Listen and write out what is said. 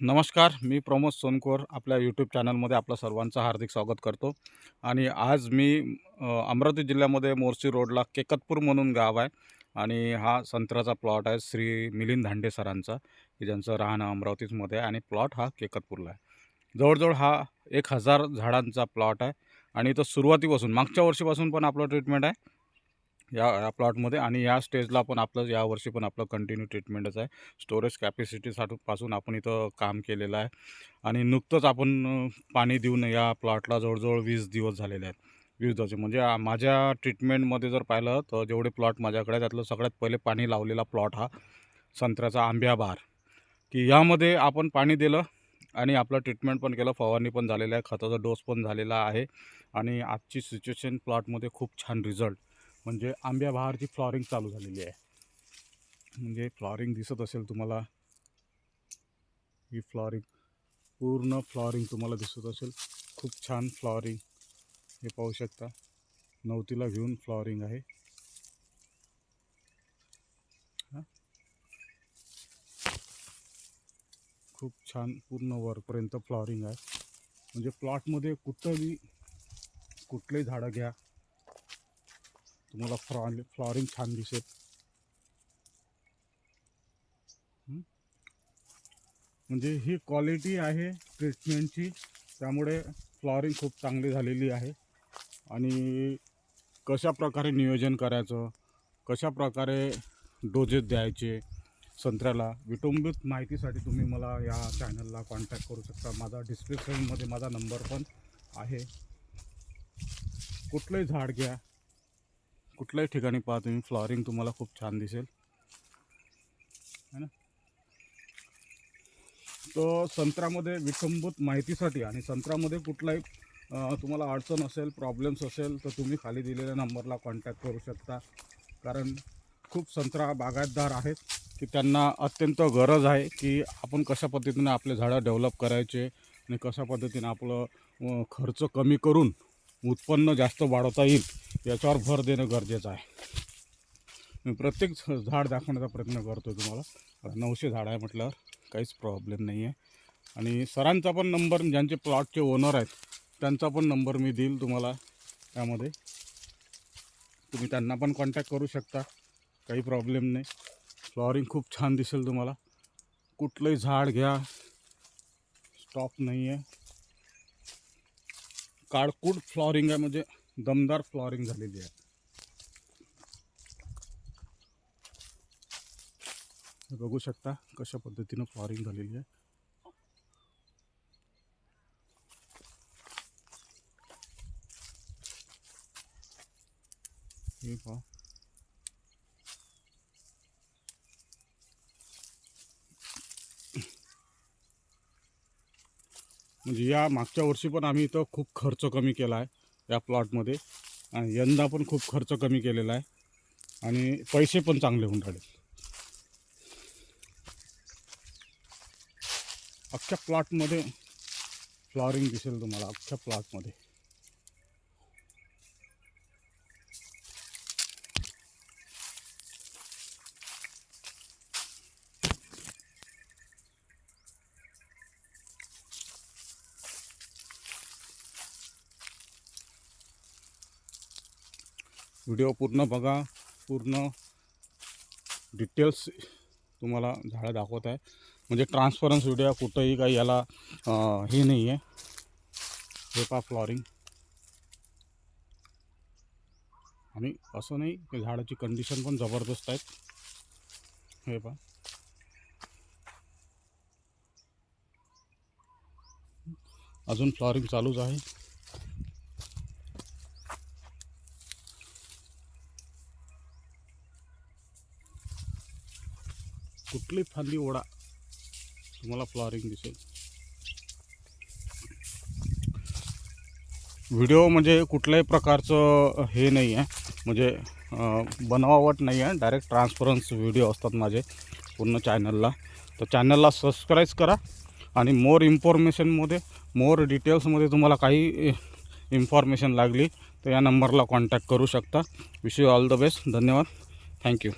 नमस्कार मी प्रमोद सोनकोर आपल्या यूट्यूब चॅनलमध्ये आपलं सर्वांचं हार्दिक स्वागत करतो. आणि आज मी अमरावती जिल्ह्यामध्ये मोर्शी रोडला केकतपूर म्हणून गाव आहे. आणि हा संत्र्याचा प्लॉट आहे श्री मिलिंद धांडे सरांचा की ज्यांचं राहणं अमरावतीमध्ये आहे. आणि प्लॉट हा केकतपूरला आहे. जवळजवळ हा एक हजार झाडांचा प्लॉट आहे. आणि तो सुरुवातीपासून मागच्या वर्षीपासून पण आपलं ट्रीटमेंट आहे. या या प्लॉटमध्ये आणि या स्टेजला पण आपलं यावर्षी पण आपलं कंटिन्यू ट्रीटमेंटच आहे. स्टोरेज कॅपॅसिटीसाठी पासून आपण इथं काम केलेलं आहे. आणि नुकतंच आपण पाणी देऊन या प्लॉटला जवळजवळ वीस दिवस झालेले आहेत. वीस दिवस म्हणजे माझ्या ट्रीटमेंटमध्ये जर पाहिलं तर जेवढे प्लॉट माझ्याकडे त्यातलं सगळ्यात पहिले पाणी लावलेला प्लॉट हा संत्र्याचा आंब्या बहार की यामध्ये आपण पाणी दिलं आणि आपलं ट्रीटमेंट पण केलं. फवारणी पण झालेलं आहे. खताचा डोस पण झालेला आहे. आणि आजची सिच्युएशन प्लॉटमध्ये खूप छान रिझल्ट म्हणजे आंब्या बहारची फ्लॉरिंग चालू झालेली आहे. म्हणजे फ्लॉरिंग दिसत असेल तुम्हाला. ही फ्लॉरिंग पूर्ण फ्लॉरिंग तुम्हाला दिसत असेल. खूप छान फ्लॉरिंग हे पाहू शकता. नवतीला घेऊन फ्लॉरिंग आहे. खूप छान पूर्ण वरपर्यंत फ्लॉरिंग आहे. म्हणजे प्लॉटमध्ये कुठंही कुठले झाडं घ्या. तुम्हाला फ्लॉ फ्लॉरिंग छान दिसेल. म्हणजे ही क्वालिटी आहे ट्रीटमेंटची त्यामुळे फ्लॉरिंग खूप चांगली झालेली आहे. आणि कशा प्रकारे नियोजन करायचं कशा प्रकारे डोजेस द्यायचे संत्र्याला विटंबित माहितीसाठी तुम्ही मला या चॅनलला कॉन्टॅक्ट करू शकता. माझा डिस्क्रिप्शनमध्ये माझा नंबर पण आहे. कुठलंही झाड घ्या कुठल्याही ठिकाणी पहा तुम्ही फ्लॉरिंग तुम्हाला खूप छान दिसेल. है ना? तो संत्र्यामध्ये विसंभूत माहितीसाठी आणि संत्र्यामध्ये कुठलाही तुम्हाला अडचण असेल प्रॉब्लेम्स असेल तर तुम्ही खाली दिलेल्या नंबरला कॉन्टॅक्ट करू शकता. कारण खूप संत्रा बागायतदार आहेत की त्यांना अत्यंत गरज आहे की आपण कशा पद्धतीने आपले झाडं डेव्हलप करायचे आणि कशा पद्धतीने आपलं खर्च कमी करून उत्पन्न जास्त वाढवता येईल याच्यावर भर देणं गरजेचं आहे. मी प्रत्येक झाड दाखवण्याचा प्रयत्न करतो तुम्हाला. नऊशे झाड आहे म्हटल्यावर काहीच प्रॉब्लेम नाही आहे आणि सरांचा पण नंबर ज्यांचे प्लॉटचे ओनर आहेत त्यांचा पण नंबर मी देईल तुम्हाला त्यामध्ये तुम्ही त्यांना पण कॉन्टॅक्ट करू शकता काही प्रॉब्लेम नाही. फ्लॉरिंग खूप छान दिसेल तुम्हाला. कुठलंही झाड घ्या स्टॉप नाही आहे काळकूट फ्लॉरिंग आहे म्हणजे दमदार फ्लॉरिंग हे बघू शकता कशा पद्धतीनं फ्लॉरिंग झालेली आहे हे। म्हणजे या मागच्या वर्षी पण आम्ही इथं खूप खर्च कमी केला आहे या प्लॉटमध्ये. आणि यंदा पण खूप खर्च कमी केलेला आहे. आणि पैसे पण चांगले होऊन राहिले अख्ख्या प्लॉटमध्ये फ्लॉरिंग दिसेल तुम्हाला अख्ख्या प्लॉटमध्ये. व्हिडिओ पूर्ण बघा. पूर्ण डिटेल्स तुम्हाला झाडं दाखवत आहे. म्हणजे ट्रान्सपरन्स व्हिडिओ कुठंही काही याला हे नाही आहे हे पा फ्लॉरिंग आणि असं नाही की झाडाची कंडिशन पण जबरदस्त आहेत. हे पा अजून फ्लॉरिंग चालूच आहे. कुठली फांदी ओढा. तुम्हाला फ्लॉरिंग दिसेल. व्हिडिओ म्हणजे कुठल्याही प्रकारचं हे नाही आहे म्हणजे बनावट नाही आहे डायरेक्ट ट्रान्सपरन्स व्हिडिओ असतात माझे पूर्ण चॅनलला तर चॅनलला सबस्क्राईब करा आणि मोर इन्फॉर्मेशनमध्ये मोर डिटेल्समध्ये तुम्हाला काही इन्फॉर्मेशन लागली तर या नंबरला कॉन्टॅक्ट करू शकता. Wish you all the best धन्यवाद. Thank you